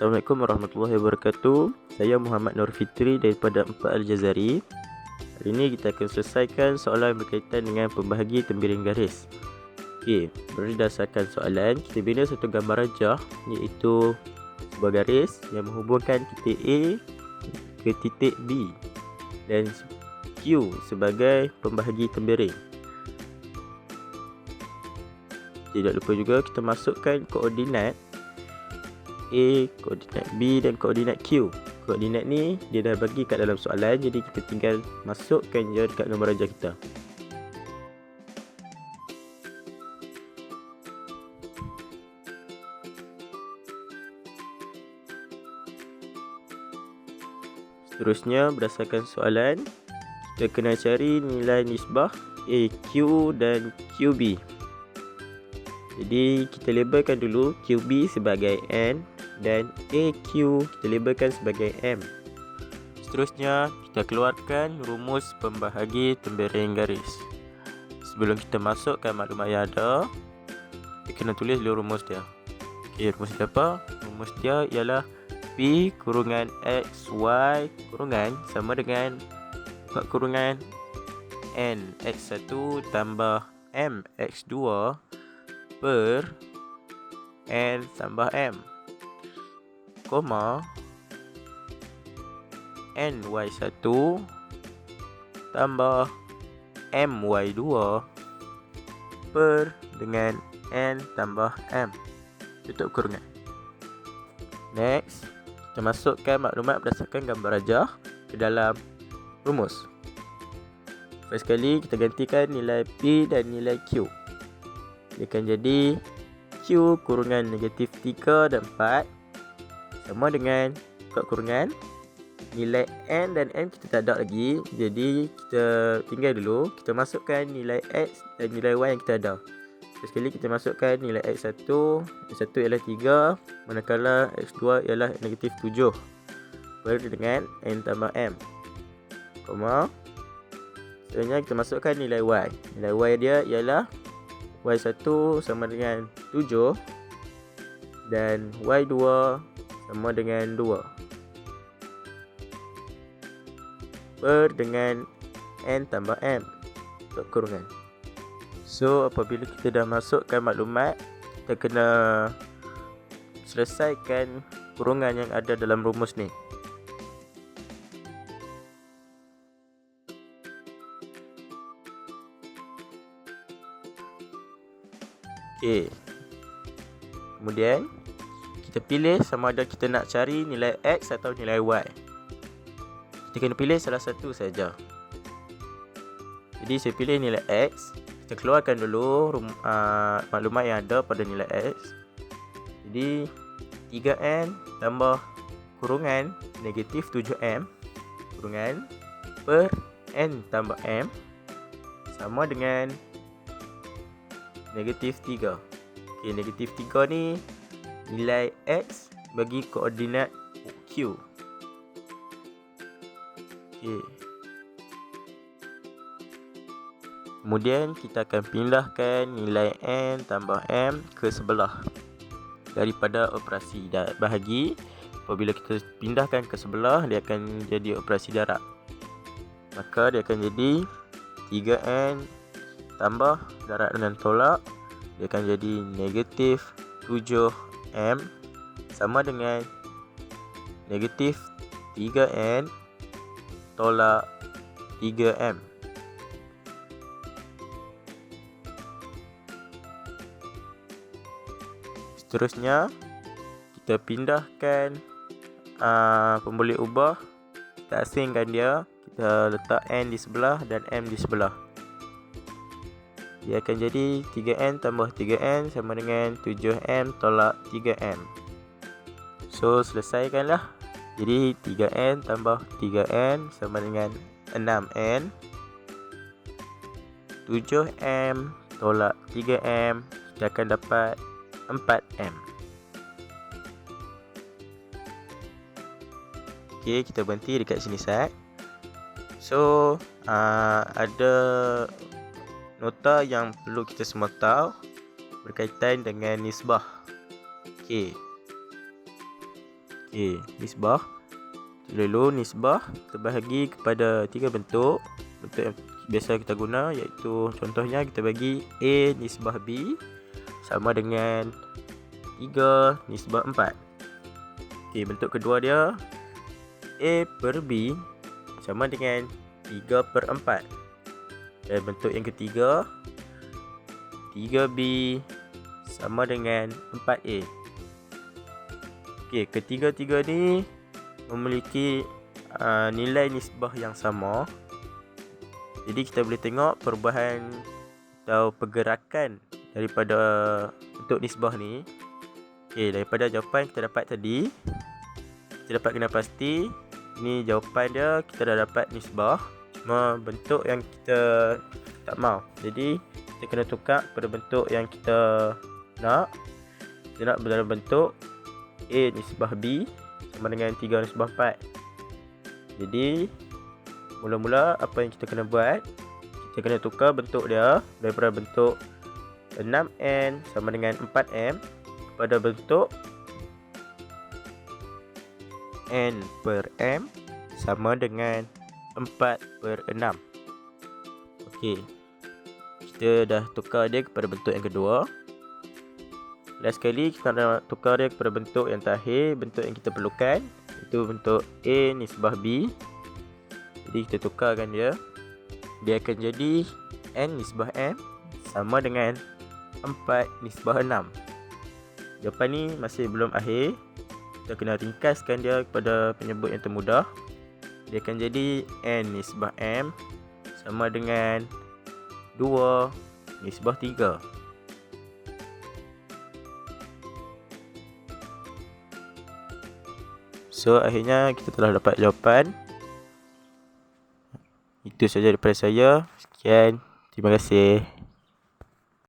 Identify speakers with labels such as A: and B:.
A: Assalamualaikum warahmatullahi wabarakatuh. Saya Muhammad Nur Fitri daripada Empat Al-Jazari Hari ini kita akan selesaikan soalan berkaitan dengan pembahagi tembiring garis. Okey, berdasarkan soalan Kita bina satu gambar rajah Iaitu sebuah garis yang menghubungkan titik A ke titik B Dan Q sebagai pembahagi tembiring Tidak lupa juga kita masukkan koordinat A, koordinat B dan koordinat Q. Koordinat ni dia dah bagi kat dalam soalan jadi kita tinggal masukkan je dekat nombor rajah kita. Seterusnya berdasarkan soalan kita kena cari nilai nisbah AQ dan QB. Jadi kita labelkan dulu QB sebagai N dan AQ kita labelkan sebagai M. Seterusnya, kita keluarkan rumus pembahagi tembiring garis. Sebelum kita masukkan maklumat yang ada, kita kena tulis dulu rumus dia. Okey, rumus dia apa? Rumus dia ialah P kurungan X Y kurungan sama dengan kurungan N X1 tambah M X2 per N tambah M ny1 tambah my2 per dengan n tambah m. Tutup kurungan. Next kita masukkan maklumat berdasarkan gambar rajah ke dalam rumus. First kali kita gantikan nilai p dan nilai q. Dia akan jadi q kurungan negatif 3 dan 4 sama dengan buka kurungan nilai n dan m kita tak ada lagi. Jadi kita tinggal dulu. Kita masukkan nilai x dan nilai y yang kita ada. Sekali kita masukkan nilai x1 x1 ialah 3 manakala x2 ialah negatif 7 baru dengan n tambah m. Koma. Seterusnya kita masukkan nilai y. Nilai y dia ialah y1 sama dengan 7 dan y2 sama dengan 2 per dengan n tambah m. Untuk kurungan. So apabila kita dah masukkan maklumat kita kena selesaikan kurungan yang ada dalam rumus ni. Okay. Kemudian kita pilih sama ada kita nak cari nilai X atau nilai Y. Kita kena pilih salah satu saja. Jadi saya pilih nilai X. Kita keluarkan dulu uh, maklumat yang ada pada nilai X. Jadi 3N tambah kurungan negatif 7M kurungan per N tambah M sama dengan negatif 3. Okay, negatif 3 ni nilai X bagi koordinat Q. Okay. Kemudian kita akan pindahkan nilai N tambah M ke sebelah daripada operasi bahagi. Apabila kita pindahkan ke sebelah, dia akan jadi operasi darab. Maka dia akan jadi 3N tambah darab dengan tolak. Dia akan jadi negatif 7 M sama dengan negatif 3N tolak 3M. Seterusnya, kita pindahkan uh, pemboleh ubah. Kita asingkan dia. Kita letak N di sebelah dan M di sebelah dia akan jadi 3n tambah 3n sama dengan 7m tolak 3m so selesaikanlah. Jadi 3n tambah 3n sama dengan 6n 7m tolak 3m kita akan dapat 4m ok kita berhenti dekat sini sat. So uh, ada nota yang perlu kita semua tahu berkaitan dengan nisbah. Okey. Okey, nisbah. Lalu nisbah terbahagi kepada tiga bentuk. Bentuk yang biasa kita guna iaitu contohnya kita bagi A nisbah B sama dengan 3 nisbah 4. Okey, bentuk kedua dia A per B sama dengan 3 per 4. Dan bentuk yang ketiga 3B sama dengan 4A. Okey, ketiga-tiga ni memiliki uh, nilai nisbah yang sama. Jadi kita boleh tengok perubahan atau pergerakan daripada untuk nisbah ni. Okey, daripada jawapan kita dapat tadi, kita dapat kena pasti ni jawapan dia kita dah dapat nisbah bentuk yang kita tak mau. Jadi kita kena tukar pada bentuk yang kita nak. Kita nak dalam bentuk A nisbah B sama dengan 3 nisbah 4 Jadi Mula-mula apa yang kita kena buat Kita kena tukar bentuk dia Daripada bentuk 6N sama dengan 4M Kepada bentuk N per M Sama dengan 4 per 6 Okey. Kita dah tukar dia kepada bentuk yang kedua. Last sekali kita nak tukar dia kepada bentuk yang terakhir Bentuk yang kita perlukan. Itu bentuk A nisbah B. Jadi kita tukarkan dia. Dia akan jadi N nisbah M Sama dengan 4 nisbah 6 Jawapan ni masih belum akhir. Kita kena ringkaskan dia kepada penyebut yang termudah Dia akan jadi N nisbah M Sama dengan 2 nisbah 3 So akhirnya kita telah dapat jawapan. Itu saja daripada saya. Sekian. Terima kasih